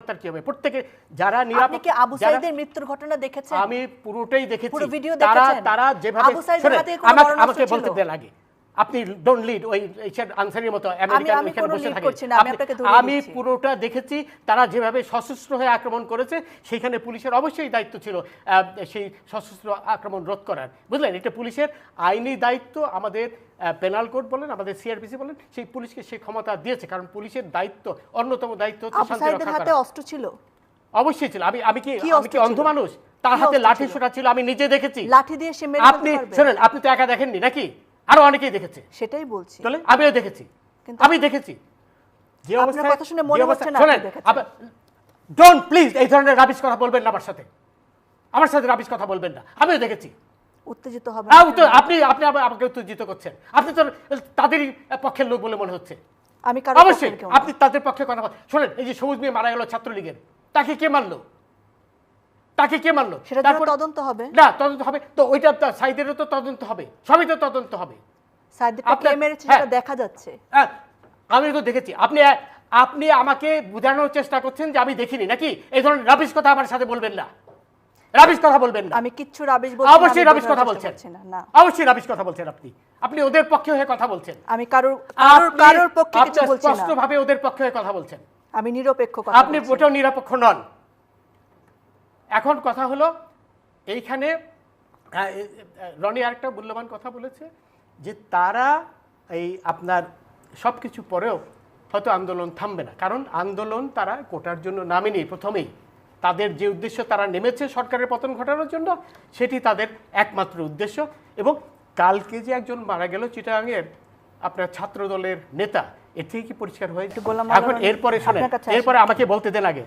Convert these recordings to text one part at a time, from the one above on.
তার কি হবে প্রত্যেকে যারা নিরাপদ কি আবু সাইদের মৃত্যুর ঘটনা দেখেছেন আমি পুরোটাই দেখেছি পুরো ভিডিও তারা দেখেছেন? তারা যেভাবে আমাকে? বলতে দেন আগে আপনি ডোন্ট লিড ওই আনসারের মতো আমেরিকান আমি। পুরোটা দেখেছি তারা যেভাবে সশস্ত্র হয়ে আক্রমণ করেছে সেখানে পুলিশের অবশ্যই দায়িত্ব ছিল সেই সশস্ত্র আক্রমণ রোধ করার। বুঝলেন? এটা পুলিশের আইনি দায়িত্ব আমাদের পেনাল কোড বলেন আমাদের সিআরপিসি বলেন সেই পুলিশকে সেই ক্ষমতা দিয়েছে কারণ পুলিশের দায়িত্ব অন্যতম দায়িত্ব হচ্ছে অস্ত্র ছিল। অবশ্যই ছিল। আমি আমি কি আমি কি অন্ধ মানুষ? তার হাতে লাঠি? ছোটা ছিল আমি নিজে দেখেছি। লাঠি দিয়ে সে মেরে আপনি শোনেন আপনি তো একা দেখেননি নাকি? আরও অনেকেই দেখেছে। সেটাই বলছি। তাহলে আমিও দেখেছি। আমি দেখেছি। যে অবস্থায় কথা শুনে মনে হচ্ছে না ডোন্ট প্লিজ এই ধরনের রাবিশ কথা বলবেন না আমার সাথে। আমার সাথে রাবিশ কথা বলবেন না। আমিও দেখেছি। উত্তেজিত হবে। তো আপনি। আপনি আমাকে উত্তেজিত করছেন। আপনি তো তাদেরই পক্ষের লোক বলে মনে হচ্ছে। আমি অবশ্যই আপনি তাদের পক্ষে কথা বল শোনেন এই যে সবুজ মেয়ে মারা গেল ছাত্রলীগের তাকে কে মারলো? তাকে কে মারলো? সেটা তদন্ত হবে। না তদন্ত হবে। তো ওইটা সাইদেরও তো তদন্ত হবে। সবই তো তদন্ত হবে। হ্যাঁ। দেখা যাচ্ছে। হ্যাঁ, আমি তো দেখেছি। আপনি আপনি আমাকে বোঝানোর চেষ্টা করছেন যে আমি দেখিনি নাকি? এই ধরনের রাবিশ কথা আমার সাথে বলবেন না। রাবিশ কথা বলবেন না। আমি কিচ্ছু রাবিশ বলছি অবশ্যই রাবিশ কথা বলছেন। না অবশ্যই রাবিশ কথা বলছেন আপনি। আপনি ওদের পক্ষে হয়ে কথা বলছেন। আমি কারোর কারোর কারোর পক্ষে কিছু বলছি না। স্পষ্টভাবে ওদের পক্ষে হয়ে কথা বলছেন। আমি নিরপেক্ষ কথা আপনি। ওটাও নিরপেক্ষ নন। এখন কথা হলো এইখানে রনি আরেকটা মূল্যবান কথা বলেছে যে তারা এই আপনার সব কিছু পরেও হয়তো আন্দোলন থামবে না। কারণ আন্দোলন তারা কোটার জন্য নামেনি প্রথমেই। তাদের যে উদ্দেশ্য তারা নেমেছে সরকারের পতন ঘটানোর জন্য সেটি তাদের একমাত্র উদ্দেশ্য। এবং কালকে যে একজন মারা গেল চিটাগাংয়ের আপনার ছাত্র দলের নেতা এর থেকে কি পরিষ্কার হয়েছে? এখন এরপরে শোনেন। এরপরে আমাকে বলতে দেন আগে।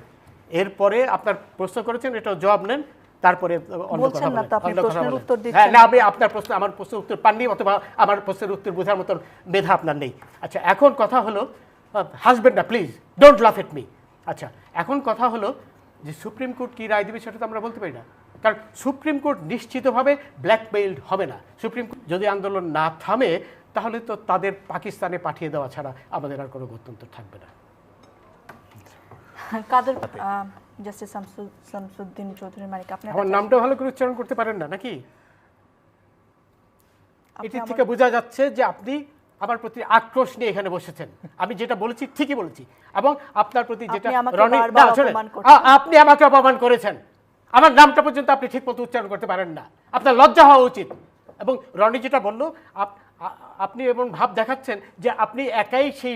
এরপরে আপনার প্রশ্ন করেছেন এটা জবাব নেন তারপরে বলছেন না আপনি প্রশ্নের বলেন। উত্তর হ্যাঁ না আমি আপনার প্রশ্ন আমার প্রশ্নের উত্তর পাননি অথবা আমার প্রশ্নের উত্তর বোঝার মতন মেধা আপনার নেই। আচ্ছা এখন কথা হলো হাসবেন না প্লিজ ডোন্ট লাফ এট মি আচ্ছা এখন কথা হলো যে সুপ্রিম কোর্ট কি রায় দেবে সেটা তো আমরা বলতে পারি না। কারণ সুপ্রিম কোর্ট নিশ্চিতভাবে ব্ল্যাকমেইলড হবে না। সুপ্রিম কোর্ট যদি আন্দোলন না থামে তাহলে তো তাদের পাকিস্তানে পাঠিয়ে দেওয়া ছাড়া আমাদের আর কোনো গত্যন্তর থাকবে না। কাদের জাস্টিস শামসুদ্দিন চৌধুরী মানিক আপনার আমার নামটা ভালো করে উচ্চারণ করতে পারেন না নাকি? আপনি এটি থেকে বোঝা যাচ্ছে যে আপনি আমার প্রতি আক্রোশ নিয়ে এখানে বসেছেন। আমি যেটা বলেছি ঠিকই বলেছি। এবং আপনার প্রতি যেটা আপনি আপনি আমাকে অপমান করেছেন। আমার নামটা পর্যন্ত আপনি ঠিক মতো উচ্চারণ করতে পারেন না। আপনার লজ্জা হওয়া উচিত। এবং রনি যেটা বলল আপনি এমন ভাব দেখাচ্ছেন যে আপনি একাই সেই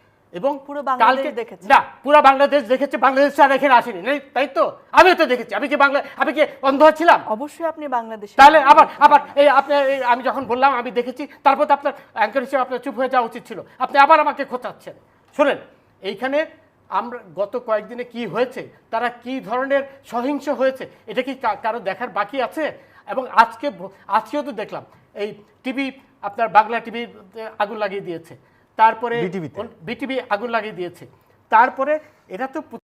এবং পুরো বাংলাদেশ দেখেছে। না পুরো বাংলাদেশ দেখেছে বাংলাদেশ আর এখানে আসেনি। নাই- তাই তো? আমিও তো দেখেছি। আমি কি বাংলা আমি কি অন্ধ ছিলাম? অবশ্যই আপনি বাংলাদেশ তাহলে আবার আবার এই আপনি আমি যখন বললাম আমি দেখেছি তারপর তো আপনার অ্যাঙ্কার হিসেবে আপনার চুপ হয়ে যাওয়া উচিত ছিল। আপনি আবার আমাকে খোঁচাচ্ছেন। শোনেন এইখানে আমরা গত কয়েকদিনে কি হয়েছে তারা কি ধরনের সহিংস হয়েছে এটা কি কারও দেখার বাকি আছে? এবং আজকে আজকেও তো দেখলাম এই টিভি আপনার বাংলা টিভি আগুন লাগিয়ে দিয়েছে। তারপরে। বিটিভি আগুন লাগিয়ে দিয়েছে তারপরে এরা তো